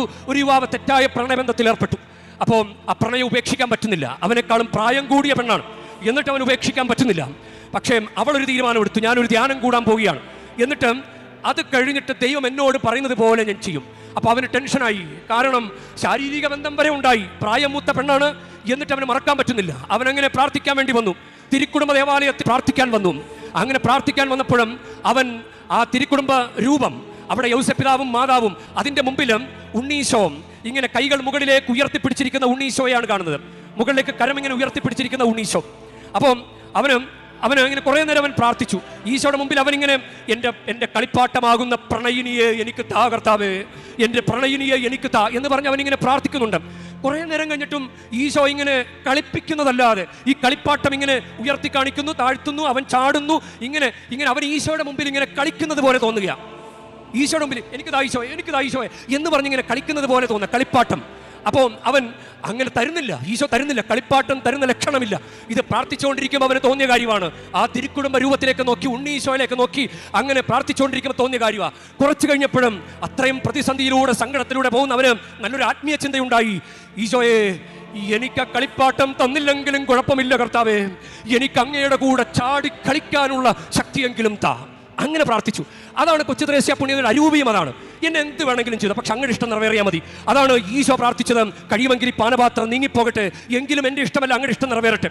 ഒരു ഒരു യുവാവ് തെറ്റായ പ്രണയബന്ധത്തിൽ ഏർപ്പെട്ടു. അപ്പോൾ ആ പ്രണയം ഉപേക്ഷിക്കാൻ പറ്റുന്നില്ല. അവനേക്കാളും പ്രായം കൂടിയ പെണ്ണാണ്. എന്നിട്ട് അവൻ ഉപേക്ഷിക്കാൻ പറ്റുന്നില്ല. പക്ഷേ അവളൊരു തീരുമാനമെടുത്തു ഞാനൊരു ധ്യാനം കൂടാൻ പോവുകയാണ്. എന്നിട്ട് അത് കഴിഞ്ഞിട്ട് ദൈവം എന്നോട് പറയുന്നത് പോലെ ഞാൻ ചെയ്യും. അപ്പോൾ അവന് ടെൻഷനായി. കാരണം ശാരീരിക ബന്ധം വരെ ഉണ്ടായി. പ്രായം മൂത്ത പെണ്ണാണ്. എന്നിട്ട് അവന് മറക്കാൻ പറ്റുന്നില്ല. അവനങ്ങനെ പ്രാർത്ഥിക്കാൻ വേണ്ടി വന്നു. തിരുക്കുടുംബ ദേവാലയത്തിൽ പ്രാർത്ഥിക്കാൻ വന്നു. അങ്ങനെ പ്രാർത്ഥിക്കാൻ വന്നപ്പോഴും അവൻ ആ തിരുക്കുടുംബ രൂപം അവിടെ യൗസപിതാവും മാതാവും അതിന്റെ മുമ്പിലും ഉണ്ണീശോം ഇങ്ങനെ കൈകൾ മുകളിലേക്ക് ഉയർത്തിപ്പിടിച്ചിരിക്കുന്ന ഉണ്ണീശോയാണ് കാണുന്നത്. മുകളിലേക്ക് കരം ഇങ്ങനെ ഉയർത്തിപ്പിടിച്ചിരിക്കുന്ന ഉണ്ണീശോ. അപ്പം അവനും അവന് ഇങ്ങനെ കുറേ നേരം അവൻ പ്രാർത്ഥിച്ചു. ഈശോയുടെ മുമ്പിൽ അവനിങ്ങനെ എന്റെ എന്റെ കളിപ്പാട്ടമാകുന്ന പ്രണയിനിയെ എനിക്ക് താ കർത്താവേ എന്റെ പ്രണയിനിയെ എനിക്ക് താ എന്ന് പറഞ്ഞ് അവനിങ്ങനെ പ്രാർത്ഥിക്കുന്നുണ്ട്. കുറേ നേരം കഴിഞ്ഞിട്ടും ഈശോ ഇങ്ങനെ കളിപ്പിക്കുന്നതല്ലാതെ ഈ കളിപ്പാട്ടം ഇങ്ങനെ ഉയർത്തി കാണിക്കുന്നു താഴ്ത്തുന്നു അവൻ ചാടുന്നു ഇങ്ങനെ ഇങ്ങനെ അവൻ ഈശോയുടെ മുമ്പിൽ ഇങ്ങനെ കളിക്കുന്നത് പോലെ തോന്നുകയാണ്. ഈശോയുടെ മുമ്പിൽ എനിക്ക് ഈശോ എനിക്ക് ഈശോ എന്ന് പറഞ്ഞിങ്ങനെ കളിക്കുന്നത് പോലെ തോന്നുക കളിപ്പാട്ടം. അപ്പോൾ അവൻ അങ്ങനെ തരുന്നില്ല ഈശോ തരുന്നില്ല കളിപ്പാട്ടം തരുന്ന ലക്ഷണമില്ല. ഇത് പ്രാർത്ഥിച്ചുകൊണ്ടിരിക്കുമ്പോൾ അവന് തോന്നിയ കാര്യമാണ്. ആ തിരുക്കുടുംബ രൂപത്തിലേക്ക് നോക്കി ഉണ്ണി ഈശോയിലേക്ക് നോക്കി അങ്ങനെ പ്രാർത്ഥിച്ചുകൊണ്ടിരിക്കുമ്പോൾ തോന്നിയ കാര്യമാണ് കുറച്ച് കഴിഞ്ഞപ്പോഴും അത്രയും പ്രതിസന്ധിയിലൂടെ സങ്കടത്തിലൂടെ പോകുന്ന അവന് നല്ലൊരു ആത്മീയ ചിന്തയുണ്ടായി. ഈശോയെ എനിക്ക് കളിപ്പാട്ടം തന്നില്ലെങ്കിലും കുഴപ്പമില്ല കർത്താവേ. എനിക്ക് അങ്ങയുടെ കൂടെ ചാടി കളിക്കാനുള്ള ശക്തിയെങ്കിലും താ. അങ്ങനെ പ്രാർത്ഥിച്ചു. അതാണ് കൊച്ചു ത്രേസ്യ പുണ്യതയുടെ അരൂപിയും അതാണ്. എന്നെ എന്ത് വേണമെങ്കിലും ചെയ്തു. പക്ഷെ അങ്ങനെ ഇഷ്ടം നിറവേറിയാൽ മതി. അതാണ് ഈശോ പ്രാർത്ഥിച്ചത് കഴിയുമെങ്കിൽ പാനപാത്രം നീങ്ങിപ്പോകട്ടെ. എങ്കിലും എന്റെ ഇഷ്ടമല്ല അങ്ങനെ ഇഷ്ടം നിറവേറട്ടെ.